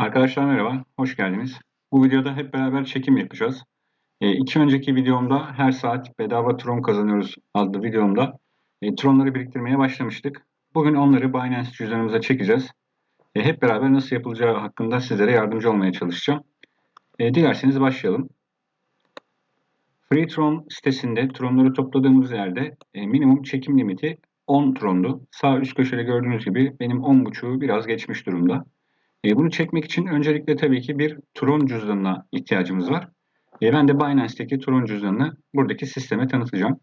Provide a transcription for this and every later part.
Arkadaşlar merhaba, hoş geldiniz. Bu videoda hep beraber çekim yapacağız. E, iki önceki videomda her saat bedava Tron kazanıyoruz adlı videomda e, Tronları biriktirmeye başlamıştık. Bugün onları Binance cüzdanımıza çekeceğiz. E, hep beraber nasıl yapılacağı hakkında sizlere yardımcı olmaya çalışacağım. E, dilerseniz başlayalım. FreeTron sitesinde Tronları topladığımız yerde e, minimum çekim limiti 10 Tron'du. Sağ üst köşede gördüğünüz gibi benim 10.5'u biraz geçmiş durumda. E, bunu çekmek için öncelikle tabii ki bir Tron cüzdanına ihtiyacımız var. E, ben de Binance'deki Tron cüzdanını buradaki sisteme tanıtacağım.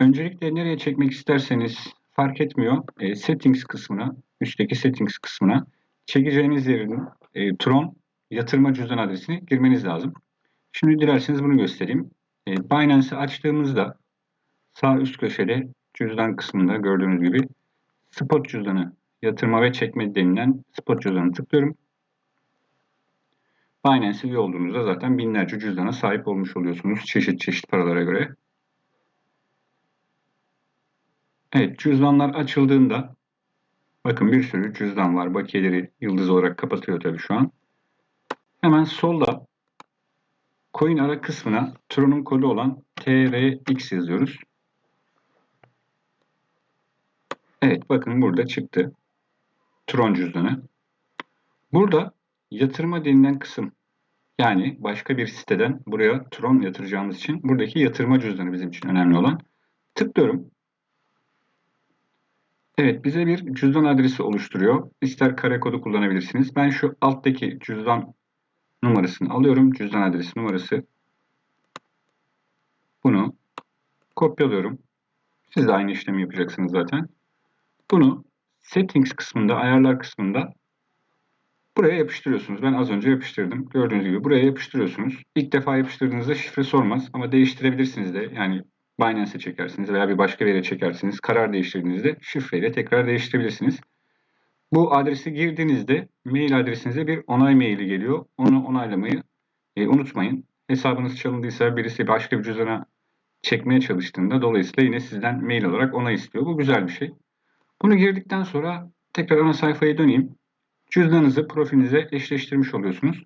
Öncelikle nereye çekmek isterseniz fark etmiyor. E, settings kısmına, üstteki settings kısmına çekeceğiniz yerin e, Tron yatırma cüzdan adresini girmeniz lazım. Şimdi dilerseniz bunu göstereyim. E, Binance'ı açtığımızda sağ üst köşede cüzdan kısmında gördüğünüz gibi spot cüzdanı yatırma ve çekme denilen spot cüzdanı tıklıyorum. Binance'e üye olduğunuzda zaten binlerce cüzdana sahip olmuş oluyorsunuz çeşit çeşit paralara göre. Evet cüzdanlar açıldığında bakın bir sürü cüzdan var. Bakiyeleri yıldız olarak kapatıyor tabii şu an. Hemen solda coin ara kısmına Tron'un kodu olan TRX yazıyoruz. Evet bakın burada çıktı. Tron cüzdanı. Burada yatırma denilen kısım yani başka bir siteden buraya Tron yatıracağımız için buradaki yatırma cüzdanı bizim için önemli olan. Tıklıyorum. Evet bize bir cüzdan adresi oluşturuyor. İster kare kodu kullanabilirsiniz. Ben şu alttaki cüzdan numarasını alıyorum. Cüzdan adresi numarası. Bunu kopyalıyorum. Siz de aynı işlemi yapacaksınız zaten. Bunu Settings kısmında, ayarlar kısmında buraya yapıştırıyorsunuz. Ben az önce yapıştırdım. Gördüğünüz gibi buraya yapıştırıyorsunuz. İlk defa yapıştırdığınızda şifre sormaz ama değiştirebilirsiniz de. Yani Binance'e çekersiniz veya bir başka bir yere çekersiniz. Karar değiştirdiğinizde şifreyle tekrar değiştirebilirsiniz. Bu adresi girdiğinizde mail adresinize bir onay maili geliyor. Onu onaylamayı e, unutmayın. Hesabınız çalındıysa birisi başka bir cüzdana çekmeye çalıştığında dolayısıyla yine sizden mail olarak onay istiyor. Bu güzel bir şey. Bunu girdikten sonra tekrar ana sayfaya döneyim. Cüzdanınızı profilinize eşleştirmiş oluyorsunuz.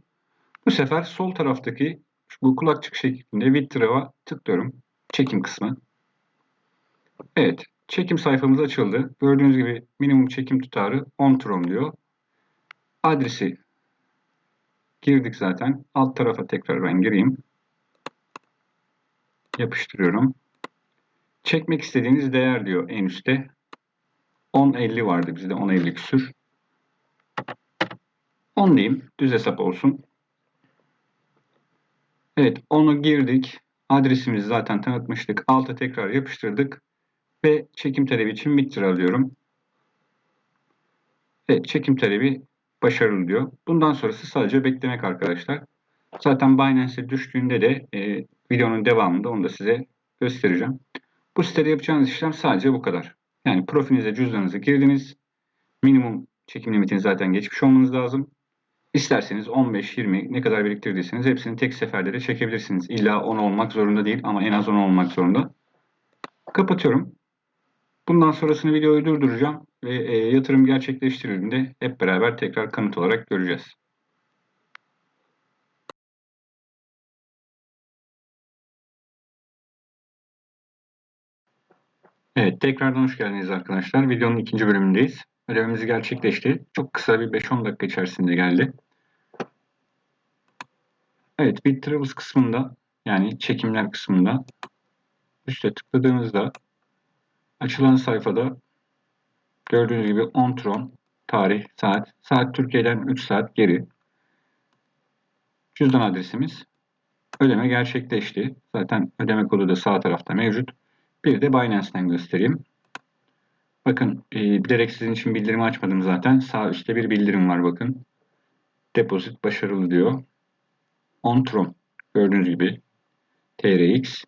Bu sefer sol taraftaki bu kulakçık şeklinde Withdraw'a tıklıyorum. Çekim kısmı. Evet. Çekim sayfamız açıldı. Gördüğünüz gibi minimum çekim tutarı 10 tron diyor. Adresi girdik zaten. Alt tarafa tekrar ben gireyim. Yapıştırıyorum. Çekmek istediğiniz değer diyor en üstte. 10.50 vardı bizde 10.50 küsür. 10 diyeyim. Düz hesap olsun. Evet onu girdik. Adresimizi zaten tanıtmıştık. Alta tekrar yapıştırdık. Ve çekim talebi için miktar alıyorum. Evet çekim talebi başarılı diyor. Bundan sonrası sadece beklemek arkadaşlar. Zaten Binance'e düştüğünde de e, videonun devamında onu da size göstereceğim. Bu sitede yapacağınız işlem sadece bu kadar. Yani profilinize cüzdanınızı girdiniz. Minimum çekim limitini zaten geçmiş olmanız lazım. İsterseniz 15, 20 ne kadar biriktirdiyseniz hepsini tek seferde de çekebilirsiniz. İlla 10 olmak zorunda değil ama en az 10 olmak zorunda. Kapatıyorum. Bundan sonrasını videoyu durduracağım ve e, yatırım gerçekleştirildiğinde hep beraber tekrar kanıt olarak göreceğiz. Evet, tekrardan hoş geldiniz arkadaşlar. Videonun ikinci bölümündeyiz. Ödememiz gerçekleşti. Çok kısa bir 5-10 dakika içerisinde geldi. Evet, Bit Travels kısmında yani çekimler kısmında üstte tıkladığınızda açılan sayfada gördüğünüz gibi 10 tron tarih, saat. Saat Türkiye'den 3 saat geri. Cüzdan adresimiz. Ödeme gerçekleşti. Zaten ödeme kodu da sağ tarafta mevcut. Bir de Binance'den göstereyim. Bakın e, bilerek sizin için bildirimi açmadım zaten. Sağ üstte bir bildirim var bakın. Deposit başarılı diyor. On Tron. Gördüğünüz gibi TRX.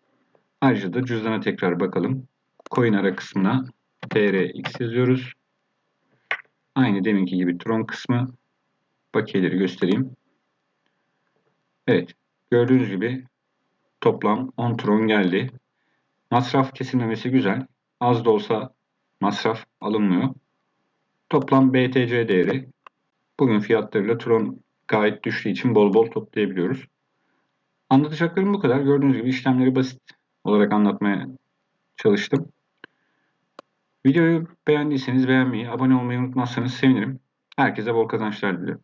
Ayrıca da cüzdana tekrar bakalım. Coin ara kısmına TRX yazıyoruz. Aynı deminki gibi Tron kısmı. Bakiyeleri göstereyim. Evet. Gördüğünüz gibi toplam 10 Tron geldi. Masraf kesilmemesi güzel. Az da olsa masraf alınmıyor. Toplam BTC değeri bugün fiyatlarıyla Tron gayet düştüğü için bol bol toplayabiliyoruz. Anlatacaklarım bu kadar. Gördüğünüz gibi işlemleri basit olarak anlatmaya çalıştım. Videoyu beğendiyseniz beğenmeyi, abone olmayı unutmazsanız sevinirim. Herkese bol kazançlar diliyorum.